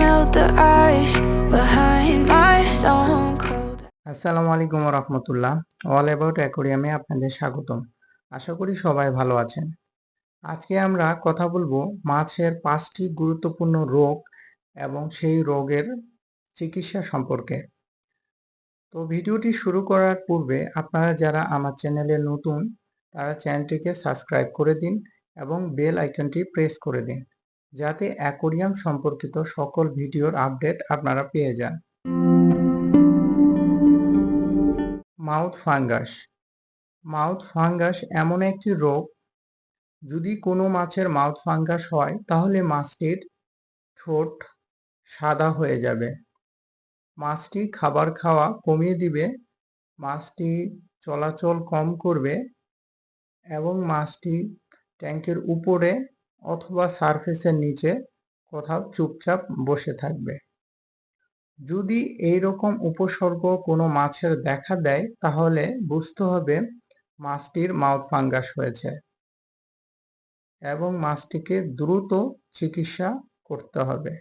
melt the ice behind my stone cold. আসসালামু আলাইকুম রহমতুল্লাহ। All about অ্যাকোরিয়ামে আপনাদের স্বাগতম। আশা করি সবাই ভালো আছেন। আজকে আমরা কথা বলব মাছের পাঁচটি গুরুত্বপূর্ণ রোগ এবং সেই রোগের চিকিৎসা সম্পর্কে। তো ভিডিওটি শুরু করার পূর্বে আপনারা যারা আমার চ্যানেলে নতুন, তারা চ্যানেলটিকে সাবস্ক্রাইব করে দিন এবং বেল আইকনটি প্রেস করে দিন। যাতে অ্যাকোরিয়াম সম্পর্কিত সকল ভিডিওর আপডেট আপনারা পেয়ে যান। Mouth fungus. মাউথ ফাঙ্গাস এমন একটি রোগ, যদি কোনো মাছের মাউথ ফাঙ্গাস হয়, তাহলে মাছটির ঠোঁট সাদা হয়ে যাবে। মাছটি খাবার খাওয়া কমিয়ে দিবে, মাছটি চলাচল কম করবে এবং মাছটি ট্যাঙ্কের উপরে অথবা সারফেসের নিচে কোথাও চুপচাপ বসে থাকবে। যদি এই রকম উপসর্গ কোনো মাছের দেখা দেয়, তাহলে বুঝতে হবে মাছটির মাউথ ফাঙ্গাস হয়েছে এবং মাছটিকে দ্রুত চিকিৎসা করতে হবে।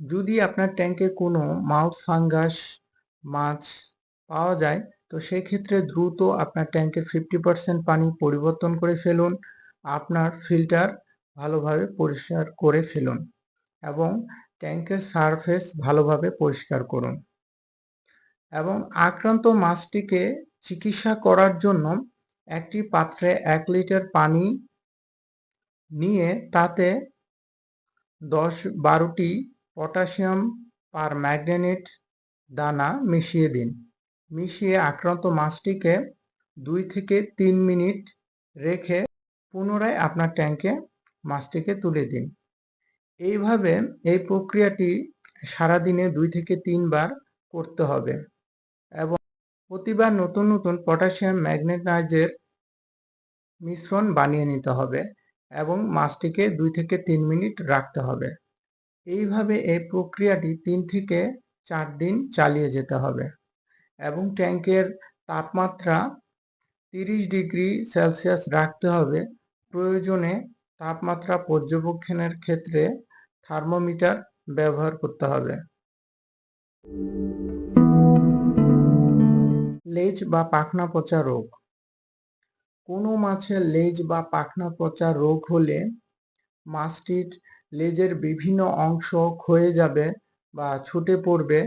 যদি আপনার ট্যাঙ্কে কোনো মাউথ ফাঙ্গাস মাছ পাওয়া যায় তো সেই ক্ষেত্রে দ্রুত আপনার ট্যাঙ্কের ফিফটি পার্সেন্ট পানি পরিবর্তন করে ফেলুন, আপনার ফিল্টার ভালোভাবে পরিষ্কার করে ফেলুন এবং ট্যাঙ্কের সারফেস ভালোভাবে পরিষ্কার করুন এবং আক্রান্ত মাছটিকে চিকিৎসা করার জন্য একটি পাত্রে এক লিটার পানি নিয়ে তাতে দশ বারোটি পটাশিয়াম পার ম্যাগনেট দানা মিশিয়ে দিন। মিশিয়ে আক্রান্ত মাছটিকে দুই থেকে তিন মিনিট রেখে পুনরায় আপনার ট্যাঙ্কে মাছটিকে তুলে দিন। এইভাবে এই প্রক্রিয়াটি সারাদিনে দুই থেকে তিনবার করতে হবে এবং প্রতিবার নতুন নতুন পটাশিয়াম ম্যাগনেটাইজের মিশ্রণ বানিয়ে নিতে হবে এবং মাছটিকে দুই থেকে তিন মিনিট রাখতে হবে। এইভাবে এই প্রক্রিয়াটি তিন থেকে চার দিন চালিয়ে যেতে হবে। এবং ট্যাঙ্কের তাপমাত্রা তিরিশ ডিগ্রি সেলসিয়াস রাখতে হবে। প্রয়োজনে তাপমাত্রা পর্যবেক্ষণের ক্ষেত্রে থার্মোমিটার ব্যবহার করতে হবে। লেজ বা পাখনা পচা রোগ। কোনো মাছের লেজ বা পাখনা পচা রোগ হলে মাছটির লেজের বিভিন্ন অংশ ক্ষয়ে যাবে বা ছুটে পড়বে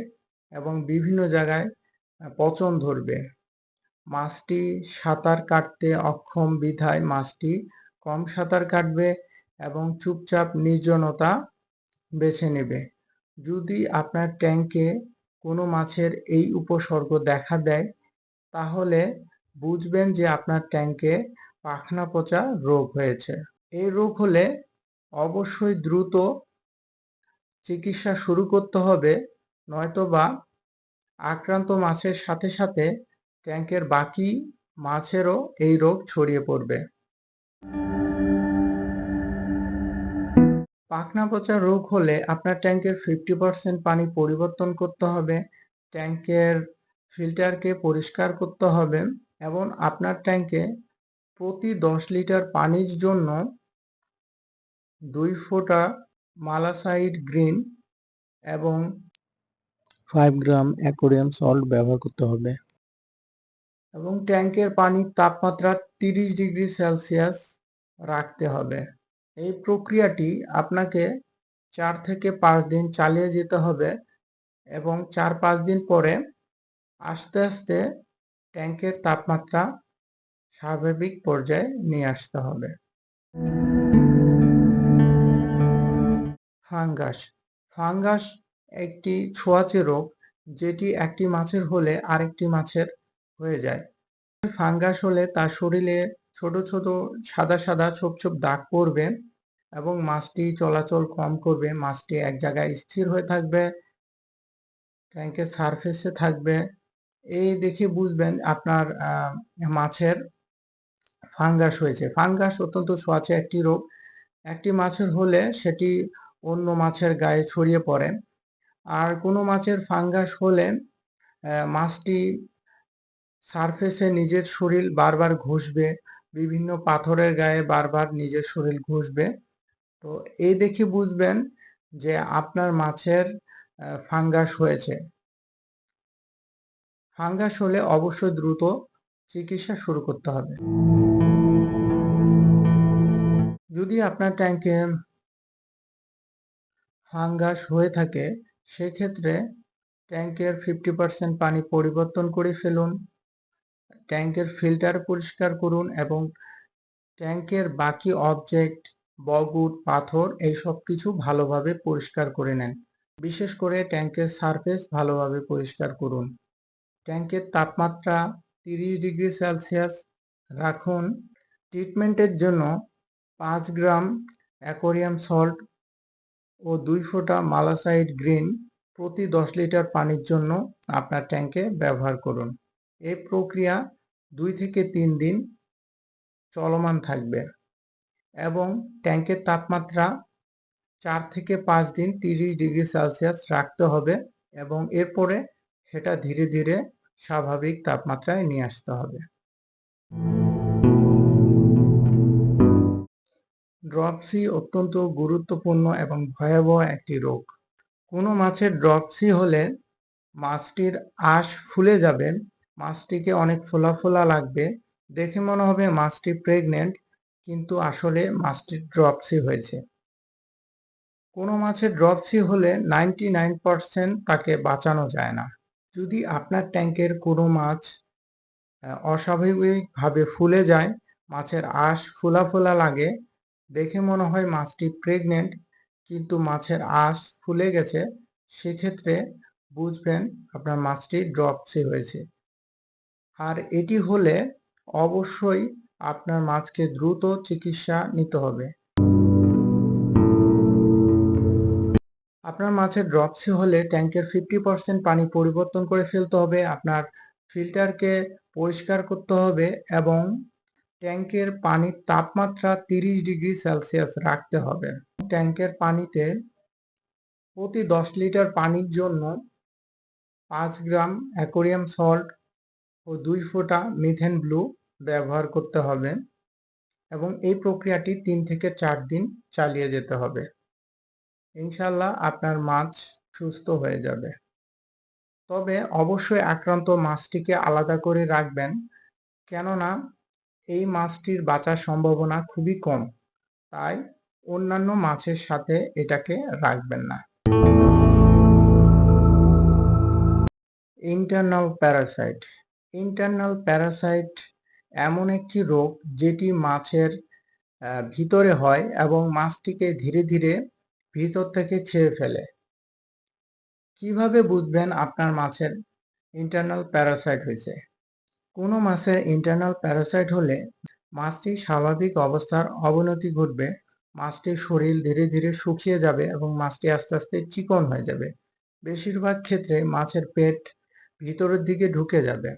এবং বিভিন্ন জায়গায় পচন ধরবে। মাছটি সাঁতার কাটতে অক্ষম বিধায় মাছটি কম সাঁতার কাটবে এবং চুপচাপ নির্জনতা বেছে নেবে। যদি আপনার ট্যাঙ্কে কোনো মাছের এই উপসর্গ দেখা দেয়, তাহলে বুঝবেন যে আপনার ট্যাঙ্কে পাখনা পচা রোগ হয়েছে। এই রোগ হলে অবশ্যই দ্রুত চিকিৎসা শুরু করতে হবে, নয়তোবা আক্রান্ত মাছের সাথে সাথে ট্যাঙ্কের বাকি মাছেরও এই রোগ ছড়িয়ে পড়বে। পাখনা পচা রোগ হলে আপনার ট্যাঙ্কের ফিফটি পার্সেন্ট পানি পরিবর্তন করতে হবে ট্যাঙ্কের ফিল্টারকে পরিষ্কার করতে হবে এবং আপনার ট্যাঙ্কে প্রতি দশ লিটার পানির জন্য দুই ফোঁটা মালাসাইড গ্রিন এবং ফাইভ গ্রাম অ্যাকোরিয়াম সল্ট ব্যবহার করতে হবে। এবং ট্যাঙ্কের পানির তাপমাত্রা তিরিশ ডিগ্রি সেলসিয়াস রাখতে হবে। এই প্রক্রিয়াটি আপনাকে চার থেকে পাঁচ দিন চালিয়ে যেতে হবে এবং চার পাঁচ দিন পরে আস্তে আস্তে ট্যাঙ্কের তাপমাত্রা স্বাভাবিক পর্যায়ে নিয়ে আসতে হবে। ফাঙ্গাস ফাঙ্গাস একটি ছোঁয়াচে রোগ, যেটি একটি মাছের হলে আরেকটি মাছের হয়ে যায়। ফাঙ্গাস হলে তার শরীরে ছোট ছোট সাদা সাদা ছোপ ছোপ দাগ পড়বে এবং মাছটি চলাচল কম করবে, মাছটি এক জায়গায় স্থির হয়ে থাকবে ট্যাঙ্কের সারফেসে থাকবে। এই দেখে বুঝবেন আপনার মাছের ফাঙ্গাস হয়েছে। ফাঙ্গাস অত্যন্ত ছোঁয়াচে একটি রোগ। একটি মাছের হলে সেটি অন্য মাছের গায়ে ছড়িয়ে পড়ে। আর কোনো মাছের ফাঙ্গাস হলে মাছটি সারফেসে নিজের শরীর বারবার ঘষবে, বিভিন্ন পাথরের গায়ে বারবার নিজের শরীর ঘষবে। তো এই দেখে বুঝবেন যে আপনার মাছের ফাঙ্গাস হয়েছে। ফাঙ্গাস হলে অবশ্যই দ্রুত চিকিৎসা শুরু করতে হবে। যদি আপনার ট্যাঙ্কে ফাঙ্গাস হয়ে থাকে সেক্ষেত্রে ট্যাঙ্কের ফিফটি পার্সেন্ট পানি পরিবর্তন করে ফেলুন, ট্যাঙ্কের ফিল্টার পরিষ্কার করুন এবং ট্যাঙ্কের বাকি অবজেক্ট বগুট পাথর এই সব কিছু ভালোভাবে পরিষ্কার করে নেন। বিশেষ করে ট্যাঙ্কের সারফেস ভালোভাবে পরিষ্কার করুন। ট্যাঙ্কের তাপমাত্রা তিরিশ ডিগ্রি সেলসিয়াস রাখুন। ট্রিটমেন্টের জন্য পাঁচ গ্রাম অ্যাকোরিয়াম সল্ট ও দুই ফোঁটা মালাসাইড গ্রিন প্রতি দশ লিটার পানির জন্য আপনার ট্যাঙ্কে ব্যবহার করুন। এই প্রক্রিয়া দুই থেকে তিন দিন চলমান থাকবে এবং ট্যাঙ্কের তাপমাত্রা চার থেকে পাঁচ দিন তিরিশ ডিগ্রি সেলসিয়াস রাখতে হবে এবং এরপরে সেটা ধীরে ধীরে স্বাভাবিক তাপমাত্রায় নিয়ে আসতে হবে। ড্রপসি অত্যন্ত গুরুত্বপূর্ণ এবং ভয়াবহ একটি রোগ। কোনো মাছের ড্রপসি হলে মাছটির আঁশ ফুলে যাবে, মাছটিকে অনেক ফোলা ফোলা লাগবে। দেখে মনে হবে মাছটি প্রেগনেন্ট কিন্তু আসলে মাছটির ড্রপসি হয়েছে। কোনো মাছের ড্রপসি হলে নাইনটি নাইন পারসেন্ট তাকে বাঁচানো যায় না। যদি আপনার ট্যাঙ্কের কোনো মাছ অস্বাভাবিকভাবে ফুলে যায়, মাছের আঁশ ফোলা ফোলা লাগে দেখে মনে হয় মাছটি প্রেগনেন্ট কিন্তু মাছের আঁশ ফুলে গেছে। সেক্ষেত্রে বুঝবেন আপনার মাছটি ড্রপসি হয়েছে। আর এটি হলে অবশ্যই আপনার মাছকে দ্রুত চিকিৎসা নিতে হবে। আপনার মাছের ড্রপসি হলে ট্যাঙ্কের ফিফটি পার্সেন্ট পানি পরিবর্তন করে ফেলতে হবে। আপনার ফিল্টারকে পরিষ্কার করতে হবে এবং ট্যাঙ্কের পানির তাপমাত্রা তিরিশ ডিগ্রি সেলসিয়াস রাখতে হবে। ট্যাঙ্কের পানিতে প্রতি দশ লিটার পানির জন্য পাঁচ গ্রাম অ্যাকোরিয়াম সল্ট ও দুই ফোঁটা মিথেন ব্লু ব্যবহার করতে হবে এবং এই প্রক্রিয়াটি তিন থেকে চার দিন চালিয়ে যেতে হবে। ইনশাল্লাহ আপনার মাছ সুস্থ হয়ে যাবে। তবে অবশ্যই আক্রান্ত মাছটিকে আলাদা করে রাখবেন, কেননা এই মাছটির বাঁচার সম্ভাবনা খুবই কম। তাই অন্যান্য মাছের সাথে এটাকে রাখবেন না। ইন্টারনাল প্যারাসাইট ইন্টারনাল প্যারাসাইট এমন একটি রোগ যেটি মাছের ভিতরে হয় এবং মাছটিকে ধীরে ধীরে ভিতর থেকে খেয়ে ফেলে। কীভাবে বুঝবেন আপনার মাছের ইন্টারনাল প্যারাসাইট হয়েছে? কোনো মাছের ইন্টারনাল প্যারাসাইট হলে মাছটির স্বাভাবিক অবস্থার অবনতি ঘটবে মাছটির শরীর ধীরে ধীরে শুকিয়ে যাবে এবং মাছটি আস্তে আস্তে চিকন হয়ে যাবে। বেশিরভাগ ক্ষেত্রে মাছের পেট ভিতরের দিকে ঢুকে যাবে।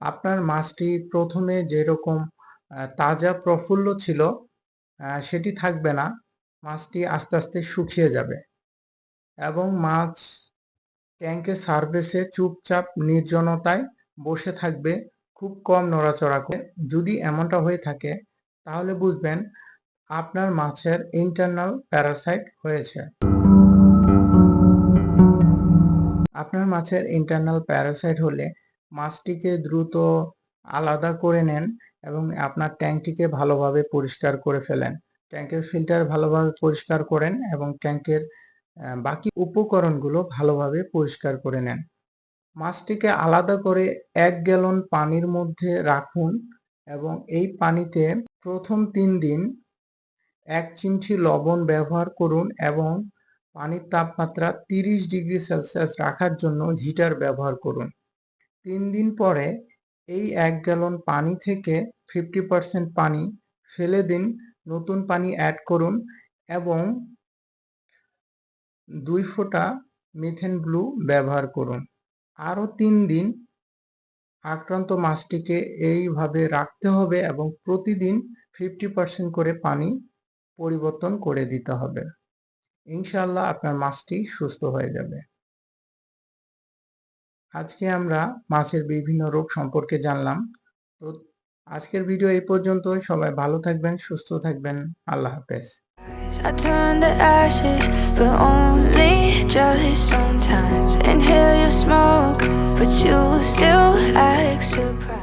আপনার মাছটি প্রথমে যেরকম তাজা প্রফুল্ল ছিল সেটি থাকবে না মাছটি আস্তে আস্তে শুকিয়ে যাবে এবং মাছ ট্যাঙ্কের সার্ভেসে চুপচাপ নির্জনতায় বসে থাকবে, খুব কম নড়াচড়া করে। যদি এমনটা হয়ে থাকে, তাহলে বুঝবেন আপনার মাছের ইন্টারনাল প্যারাসাইট হয়েছে। আপনার মাছের ইন্টারনাল প্যারাসাইট হলে মাছটিকে দ্রুত আলাদা করে নেন এবং আপনার ট্যাঙ্কটিকে ভালোভাবে পরিষ্কার করে ফেলেন। ট্যাঙ্কের ফিল্টার ভালোভাবে পরিষ্কার করেন এবং ট্যাঙ্কের বাকি উপকরণগুলো ভালোভাবে পরিষ্কার করে নেন। মাছটিকে আলাদা করে এক গ্যালন পানির মধ্যে রাখুন এবং এই পানিতে প্রথম তিন দিন এক চিমটি লবণ ব্যবহার করুন এবং পানির তাপমাত্রা তিরিশ ডিগ্রি সেলসিয়াস রাখার জন্য হিটার ব্যবহার করুন। তিন দিন পরে এই এক গ্যালন পানি থেকে ফিফটি পার্সেন্ট পানি ফেলে দিন, নতুন পানি অ্যাড করুন এবং দুই ফোঁটা মিথেন ব্লু ব্যবহার করুন। আরও তিন দিন আক্রান্ত মাছটিকে এইভাবে রাখতে হবে এবং প্রতিদিন ফিফটি পার্সেন্ট করে পানি পরিবর্তন করে দিতে হবে। ইনশাল্লাহ আপনার মাছটি সুস্থ হয়ে যাবে। আজকে আমরা মাছের বিভিন্ন রোগ সম্পর্কে জানলাম। তো আজকের ভিডিও এই পর্যন্তই। সবাই ভালো থাকবেন, সুস্থ থাকবেন। আল্লাহ হাফেজ। I turn to ashes, but only just sometimes. Inhale your smoke, but you still act surprised.